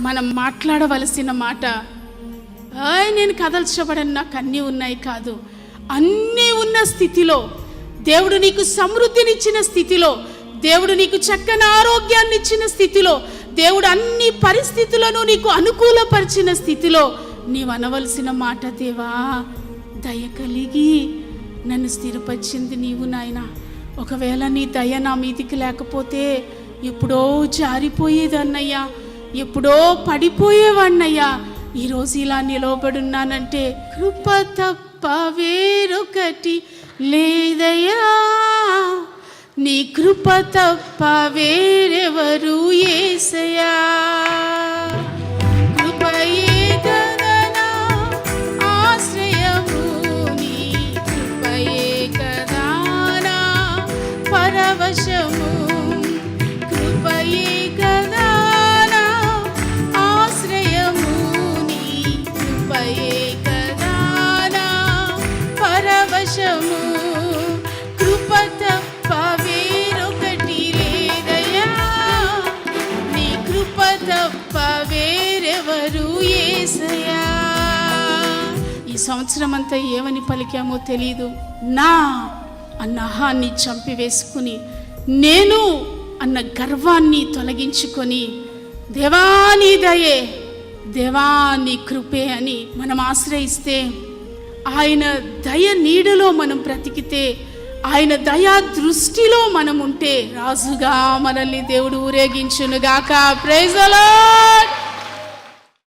మనం మాట్లాడవలసిన మాట ఆయ్ నేను కదల్చబడని నాకు అన్నీ ఉన్నాయి కాదు. అన్నీ ఉన్న స్థితిలో దేవుడు నీకు సమృద్ధినిచ్చిన స్థితిలో దేవుడు నీకు చక్కని ఆరోగ్యాన్ని ఇచ్చిన స్థితిలో దేవుడు అన్ని పరిస్థితులను నీకు అనుకూలపరిచిన స్థితిలో నీవు అనవలసిన మాట దేవా. దయ కలిగి నన్ను స్థిరపరిచింది నీవు నాయన. ఒకవేళ నీ దయ నా మీదికి లేకపోతే ఎప్పుడో జారిపోయేదన్నయ్యా. ఎప్పుడో పడిపోయేవాణ్ణయ్యా. ఈరోజు ఇలా నిలవబడున్నానంటే కృప తప్ప వేరొకటి లేదయ్యా. నీ కృప తప్ప వేరెవరు కృపయే కదా పరవశము కృపత తప్ప వేరొకటి లేదయా నీ కృప తప్ప వేరెవరు ఏసయా. ఈ సంవత్సరం అంతా ఏమని పలికామో తెలీదు. నా అన్న అహాన్ని చంపివేసుకుని నేను అన్న గర్వాన్ని తొలగించుకొని దేవాని దయే దేవాని కృపే అని మనం ఆశ్రయిస్తే ఆయన దయ నీడలో మనం బ్రతికితే ఆయన దయా దృష్టిలో మనం ఉంటే రాజుగా మనల్ని దేవుడు ఊరేగించునుగాక. ప్రైజ్